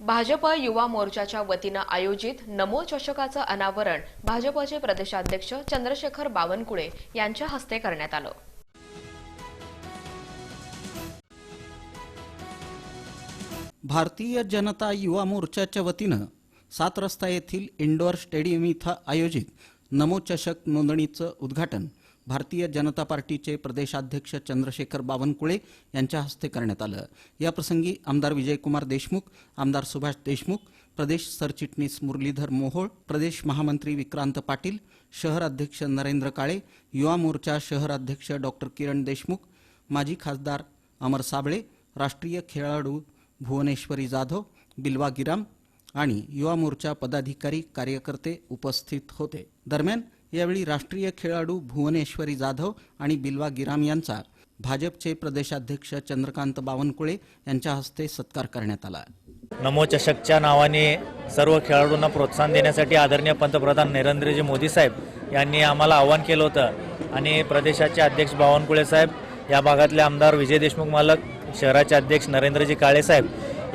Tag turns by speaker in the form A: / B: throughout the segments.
A: भाजप युवा मोर्चाच्या वतीनं आयोजित नमो चषकाचं अनावरण भाजपचे प्रदेशाध्यक्ष चंद्रशेखर बावनकुळे यांच्या हस्ते करण्यात आलं.
B: भारतीय जनता युवा मोर्चाच्या वतीनं सात रस्ता येथील इंडोअर स्टेडियम इथं आयोजित नमो चषक नोंदणीचं उद्घाटन भारतीय जनता पार्टीचे प्रदेशाध्यक्ष चंद्रशेखर बावनकुळे यांच्या हस्ते करण्यात आलं. याप्रसंगी आमदार विजयकुमार देशमुख आमदार सुभाष देशमुख प्रदेश सरचिटणीस मुरलीधर मोहोळ प्रदेश महामंत्री विक्रांत पाटील शहर अध्यक्ष नरेंद्र काळे युवा मोर्चा शहर अध्यक्ष डॉक्टर किरण देशमुख माजी खासदार अमर साबळे राष्ट्रीय खेळाडू भुवनेश्वरी जाधव बिल्वा गिराम आणि युवा मोर्चा पदाधिकारी कार्यकर्ते उपस्थित होते. दरम्यान यावेळी राष्ट्रीय खेळाडू भुवनेश्वरी जाधव आणि बिल्वा गिराम यांचा भाजपचे प्रदेशाध्यक्ष चंद्रकांत बावनकुळे यांच्या हस्ते सत्कार करण्यात आला.
C: नमो चषकच्या नावाने सर्व खेळाडूंना प्रोत्साहन देण्यासाठी आदरणीय पंतप्रधान नरेंद्रजी मोदी साहेब यांनी आम्हाला आवाहन केलं होतं. आणि प्रदेशाचे अध्यक्ष बावनकुळे साहेब या भागातले आमदार विजय देशमुख मालक शहराचे अध्यक्ष नरेंद्रजी काळे साहेब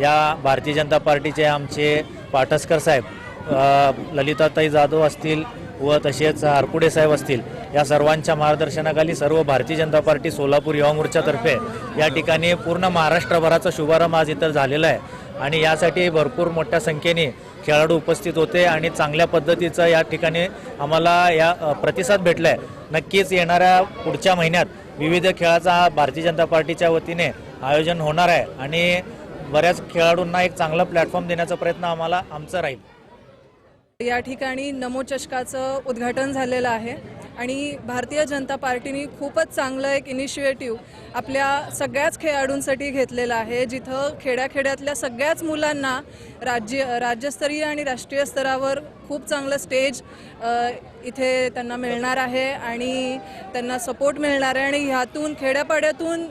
C: या भारतीय जनता पार्टीचे आमचे पाटसकर साहेब ललिताताई जाधव असतील व तसेच हरकुडे साहेब असतील या सर्वांच्या मार्गदर्शनाखाली सर्व भारतीय जनता पार्टी सोलापूर युवा मोर्चातर्फे या ठिकाणी पूर्ण महाराष्ट्रभराचा शुभारंभ आज इथं झालेला आहे. आणि यासाठी भरपूर मोठ्या संख्येने खेळाडू उपस्थित होते आणि चांगल्या पद्धतीचं या ठिकाणी आम्हाला या प्रतिसाद भेटला आहे नक्कीच येणाऱ्या पुढच्या महिन्यात विविध खेळाचा भारतीय जनता पार्टीच्या वतीने आयोजन होणार आहे. आणि बऱ्याच खेळाडूंना एक चांगला प्लॅटफॉर्म देण्याचा प्रयत्न आम्हाला आमचा राहील.
D: या ठिकाणी नमोचषकाचं उद्घाटन झालेलं आहे. आणि भारतीय जनता पार्टीने खूपच चांगलं एक इनिशिएटिव्ह आपल्या सगळ्याच खेळाडूंसाठी घेतलेलं आहे जिथं खेड्याखेड्यातल्या सगळ्याच मुलांना राज्य राज्यस्तरीय आणि राष्ट्रीय स्तरावर खूप चांगलं स्टेज इथे त्यांना मिळणार आहे आणि त्यांना सपोर्ट मिळणार आहे. आणि ह्यातून खेड्यापाड्यातून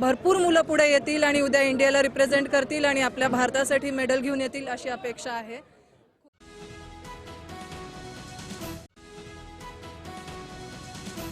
D: भरपूर मुलं पुढे येतील आणि उद्या इंडियाला रिप्रेझेंट करतील आणि आपल्या भारतासाठी मेडल घेऊन येतील अशी अपेक्षा आहे.